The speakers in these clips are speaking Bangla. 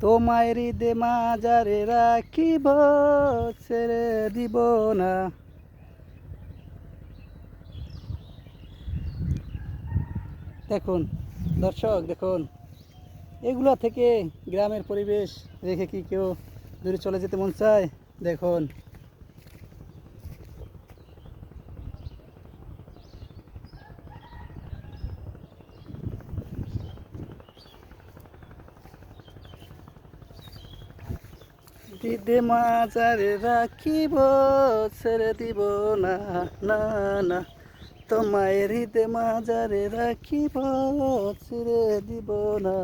তোমায় হৃদে মাজারে রাখিব, ছেড়ে দিব না। দেখুন, দর্শক, দেখুন, এগুলো থেকে গ্রামের পরিবেশ রেখে কি কেউ দূরে চলে যেতে মন চায়? দেখুন। দিদে মাজারে রাখিব, ছেড়ে দিব না না না। তোমায় হৃদে মাজারে রাখিব, ছেড়ে দিব না।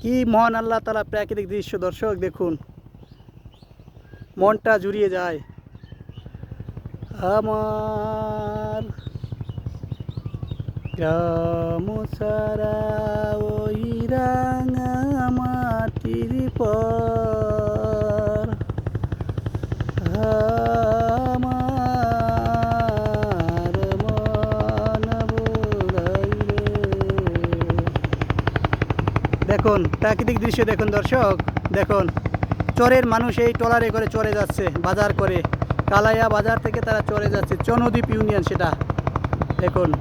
কি মহান আল্লাহ তালা প্রাকৃতিক দৃশ্য, দর্শক, দেখুন। মনটা জুড়িয়ে যায়। আমার গ্রাম সারা ওই রাঙা মাটির পর। আমার মন দেখুন, প্রাকৃতিক দৃশ্য দেখুন দর্শক, দেখুন। চরের মানুষ এই ট্রলারে করে চরে যাচ্ছে, বাজার করে। কালাইয়া বাজার থেকে তারা চড়ে যাচ্ছে। চনদ্বীপ ইউনিয়ন সেটা। দেখুন।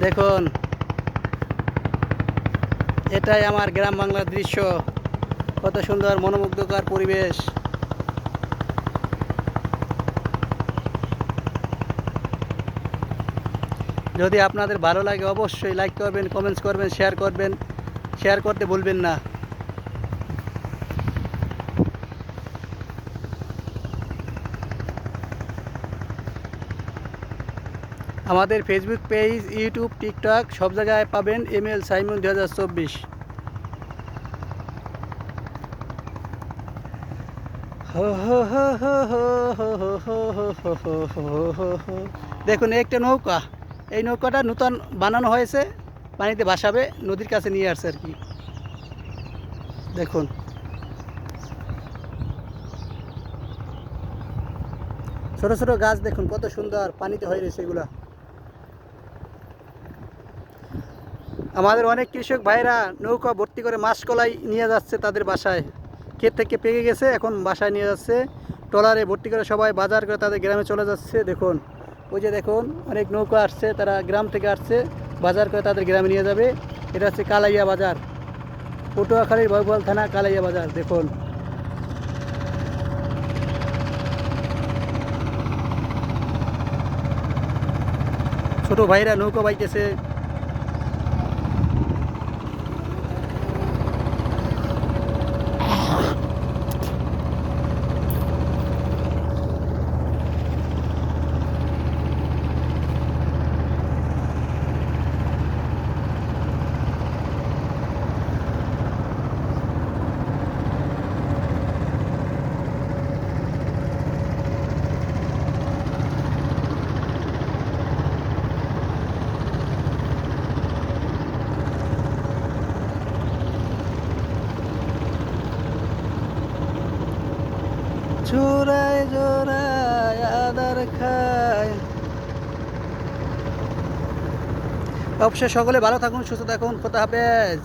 দেখুন। এটাই আমার গ্রাম বাংলার দৃশ্য। কত সুন্দর, মনোমুগ্ধকর পরিবেশ। যদি আপনাদের ভালো লাগে অবশ্যই লাইক করবেন কমেন্টস করবেন শেয়ার করবেন শেয়ার করতে ভুলবেন না আমাদের ফেসবুক পেজ ইউটিউব টিকটক সব জায়গায় পাবেন এম এল সাইমন দু হাজার চব্বিশ দেখুন একটা নৌকা এই নৌকাটা নূতন বানানো হয়েছে, পানিতে ভাসাবে, নদীর কাছে নিয়ে আসছে আর কি। দেখুন। ছোট ছোট গাছ দেখুন, কত সুন্দর পানিতে হয়ে রয়েছে এগুলা। আমাদের অনেক কৃষক ভাইরা নৌকা ভর্তি করে মাসকলাই নিয়ে যাচ্ছে তাদের বাসায়। ক্ষেত থেকে পেকে গেছে, এখন বাসায় নিয়ে যাচ্ছে। ট্রলারে ভর্তি করে সবাই বাজার করে তাদের গ্রামে চলে যাচ্ছে, দেখুন। ওই যে দেখুন, অনেক নৌকা আসছে, তারা গ্রাম থেকে আসছে, বাজার করে তাদের গ্রামে নিয়ে যাবে। এটা হচ্ছে কালাইয়া বাজার, পটুয়াখালীর বয়বল থানা, কালাইয়া বাজার, দেখুন। ছোট ভাইরা নৌকা বাইতেছে। চোরায় জোরায় আদার খায়। অবশ্যই সকলে ভালো থাকুন সুস্থ থাকুন কোথা হাফেজ।